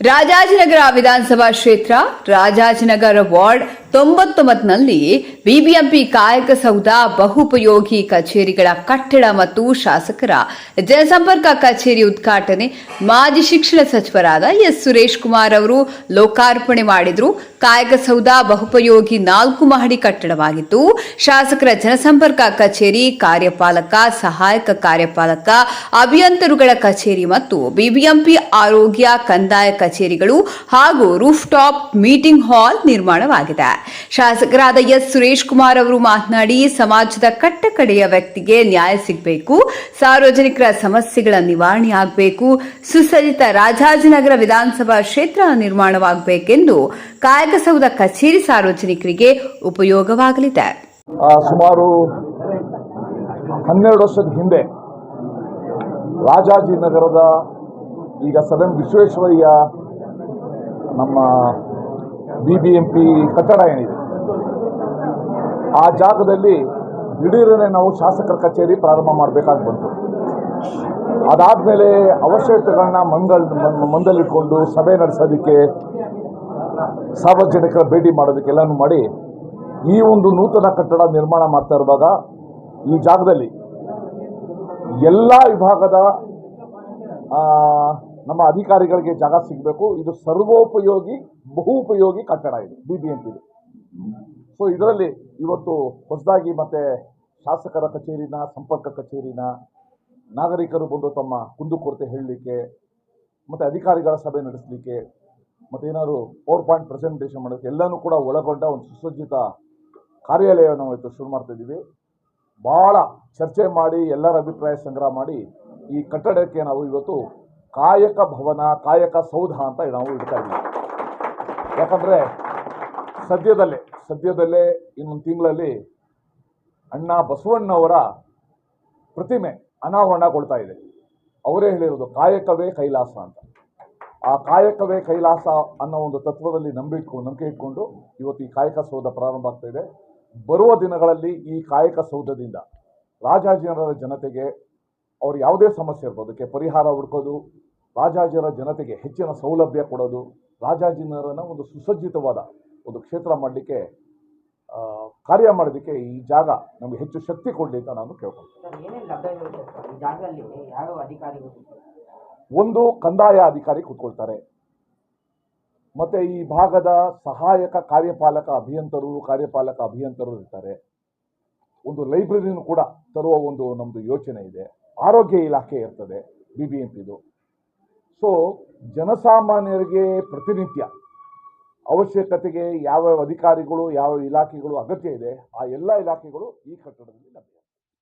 ರಾಜಾಜಿನಗರ ವಿಧಾನಸಭಾ ಕ್ಷೇತ್ರ Rajajinagar ward ತೊಂಬತ್ತೊಂಬತ್ತನಲ್ಲಿ BBMP ಕಾಯಕ ಸೌಧ ಬಹುಪಯೋಗಿ ಕಚೇರಿಗಳ ಕಟ್ಟಡ ಮತ್ತು ಶಾಸಕರ ಜನಸಂಪರ್ಕ ಕಚೇರಿ ಉದ್ಘಾಟನೆ ಮಾಜಿ ಶಿಕ್ಷಣ ಸಚಿವರಾದ ಎಸ್ ಸುರೇಶ್ ಕುಮಾರ್ ಅವರು ಲೋಕಾರ್ಪಣೆ ಮಾಡಿದ್ರು. ಕಾಯಕ ಸೌಧ ಬಹುಪಯೋಗಿ ನಾಲ್ಕು ಮಹಡಿ ಕಟ್ಟಡವಾಗಿತ್ತು. ಶಾಸಕರ ಜನಸಂಪರ್ಕ ಕಚೇರಿ ಕಾರ್ಯಪಾಲಕ, ಸಹಾಯಕ ಕಾರ್ಯಪಾಲಕ, ಅಭಿಯಂತರುಗಳ ಕಚೇರಿ ಮತ್ತು ಬಿಬಿಎಂಪಿ ಆರೋಗ್ಯ ಕಂದಾಯ ಕಚೇರಿಗಳು ಹಾಗೂ ರೂಫ್ಟಾಪ್ ಮೀಟಿಂಗ್ ಹಾಲ್ ನಿರ್ಮಾಣವಾಗಿದೆ. ಶಾಸಕರಾದ ಎಸ್. ಸುರೇಶ್ ಕುಮಾರ್ ಅವರು ಮಾತನಾಡಿ, ಸಮಾಜದ ಕಟ್ಟಕಡೆಯ ವ್ಯಕ್ತಿಗೆ ನ್ಯಾಯ ಸಿಗಬೇಕು, ಸಾರ್ವಜನಿಕರ ಸಮಸ್ಯೆಗಳ ನಿವಾರಣೆ ಆಗಬೇಕು, ಸುಸಜ್ಜಿತ ರಾಜಾಜಿನಗರ ವಿಧಾನಸಭಾ ಕ್ಷೇತ್ರ ನಿರ್ಮಾಣವಾಗಬೇಕೆಂದು ಕಾಯಕಸೌಧ ಕಚೇರಿ ಸಾರ್ವಜನಿಕರಿಗೆ ಉಪಯೋಗವಾಗಲಿದೆ. ಸುಮಾರು ಹನ್ನೆರಡು ವರ್ಷದ ಹಿಂದೆ ರಾಜಾಜಿನಗರದ ಈಗ ಸದನ್ ವಿಶ್ವೇಶ್ವರಯ್ಯ ನಮ್ಮ ಬಿ ಬಿ ಎಂ ಕಟ್ಟಡ ಏನಿದೆ? ಆ ಜಾಗದಲ್ಲಿ ದಿಢೀರನೆ ನಾವು ಶಾಸಕರ ಕಚೇರಿ ಪ್ರಾರಂಭ ಮಾಡಬೇಕಾಗಿ ಬಂತು. ಅದಾದಮೇಲೆ ಅವಶ್ಯಕತೆಗಳನ್ನ ಮಂಗಲ್ ಮಂದಲಿಟ್ಕೊಂಡು ಸಭೆ ನಡೆಸೋದಕ್ಕೆ ಸಾರ್ವಜನಿಕರ ಭೇಟಿ ಮಾಡೋದಕ್ಕೆಲ್ಲನೂ ಮಾಡಿ ಈ ಒಂದು ನೂತನ ಕಟ್ಟಡ ನಿರ್ಮಾಣ ಮಾಡ್ತಾ ಇರುವಾಗ ಈ ಜಾಗದಲ್ಲಿ ಎಲ್ಲ ವಿಭಾಗದ ನಮ್ಮ ಅಧಿಕಾರಿಗಳಿಗೆ ಜಾಗ ಸಿಗಬೇಕು. ಇದು ಸರ್ವೋಪಯೋಗಿ ಬಹುಪಯೋಗಿ ಕಟ್ಟಡ ಇದು ಬಿ ಬಿ ಎಂ ಪಿದು ಸೊ ಇದರಲ್ಲಿ ಇವತ್ತು ಹೊಸದಾಗಿ ಮತ್ತೆ ಶಾಸಕರ ಕಚೇರಿನ, ಸಂಪರ್ಕ ಕಚೇರಿನ ನಾಗರಿಕರು ಬಂದು ತಮ್ಮ ಕುಂದುಕೊರತೆ ಹೇಳಲಿಕ್ಕೆ, ಮತ್ತು ಅಧಿಕಾರಿಗಳ ಸಭೆ ನಡೆಸಲಿಕ್ಕೆ, ಮತ್ತು ಏನಾದ್ರು ಪವರ್ ಪಾಯಿಂಟ್ ಪ್ರೆಸೆಂಟೇಷನ್ ಮಾಡೋಕ್ಕೆ ಎಲ್ಲನೂ ಕೂಡ ಒಳಗೊಂಡ ಒಂದು ಸುಸಜ್ಜಿತ ಕಾರ್ಯಾಲಯವನ್ನು ಇವತ್ತು ಶುರು ಮಾಡ್ತಾ ಇದ್ದೀವಿ. ಭಾಳ ಚರ್ಚೆ ಮಾಡಿ, ಎಲ್ಲರ ಅಭಿಪ್ರಾಯ ಸಂಗ್ರಹ ಮಾಡಿ ಈ ಕಟ್ಟಡಕ್ಕೆ ನಾವು ಇವತ್ತು ಕಾಯಕ ಭವನ, ಕಾಯಕ ಸೌಧ ಅಂತ ನಾವು ಇಡ್ತಾ ಇದ್ದೀವಿ. ಯಾಕಂದರೆ ಸದ್ಯದಲ್ಲೇ ಸದ್ಯದಲ್ಲೇ ಇನ್ನೊಂದು ತಿಂಗಳಲ್ಲಿ ಅಣ್ಣ ಬಸವಣ್ಣವರ ಪ್ರತಿಮೆ ಅನಾವರಣಗೊಳ್ತಾ ಇದೆ. ಅವರೇ ಹೇಳಿರೋದು ಕಾಯಕವೇ ಕೈಲಾಸ ಅಂತ. ಆ ಕಾಯಕವೇ ಕೈಲಾಸ ಅನ್ನೋ ಒಂದು ತತ್ವದಲ್ಲಿ ನಂಬಿಟ್ಕೊಂಡು ನಂಬಿಕೆ ಇಟ್ಕೊಂಡು ಇವತ್ತು ಈ ಕಾಯಕ ಸೌಧ ಪ್ರಾರಂಭ ಆಗ್ತಾ ಇದೆ. ಬರುವ ದಿನಗಳಲ್ಲಿ ಈ ಕಾಯಕ ಸೌಧದಿಂದ ರಾಜಾಜಿನರ ಜನತೆಗೆ ಅವ್ರು ಯಾವುದೇ ಸಮಸ್ಯೆ ಇರ್ಬೋದು. ಅದಕ್ಕೆ ಪರಿಹಾರ ಹುಡ್ಕೋದು ರಾಜಾಜರ ಜನತೆಗೆ ಹೆಚ್ಚಿನ ಸೌಲಭ್ಯ ಕೊಡೋದು ರಾಜಾಜಿನರನ್ನು ಒಂದು ಸುಸಜ್ಜಿತವಾದ ಒಂದು ಕ್ಷೇತ್ರ ಮಾಡಲಿಕ್ಕೆ ಕಾರ್ಯ ಮಾಡೋದಕ್ಕೆ ಈ ಜಾಗ ನಮಗೆ ಹೆಚ್ಚು ಶಕ್ತಿ ಕೊಡಲಿ ಅಂತ ನಾನು ಕೇಳ್ಕೊಳ್ತೀನಿ. ಒಂದು ಕಂದಾಯ ಅಧಿಕಾರಿ ಕೂತ್ಕೊಳ್ತಾರೆ. ಮತ್ತೆ ಈ ಭಾಗದ ಸಹಾಯಕ ಕಾರ್ಯಪಾಲಕ ಅಭಿಯಂತರರು ಕಾರ್ಯಪಾಲಕ ಅಭಿಯಂತರರು ಇರ್ತಾರೆ. ಒಂದು ಲೈಬ್ರರಿನೂ ಕೂಡ ತರುವ ಒಂದು ನಮ್ಮದು ಯೋಚನೆ ಇದೆ. ಆರೋಗ್ಯ ಇಲಾಖೆ ಇರ್ತದೆ ಬಿ ಬಿ ಎಂ ಪಿದು ಸೊ ಜನಸಾಮಾನ್ಯರಿಗೆ ಪ್ರತಿನಿತ್ಯ ಅವಶ್ಯಕತೆಗೆ ಯಾವ ಅಧಿಕಾರಿಗಳು ಯಾವ ಇಲಾಖೆಗಳು ಅಗತ್ಯ ಇದೆ, ಆ ಎಲ್ಲ ಇಲಾಖೆಗಳು ಈ ಕಟ್ಟಡದಲ್ಲಿ ಲಭ್ಯ.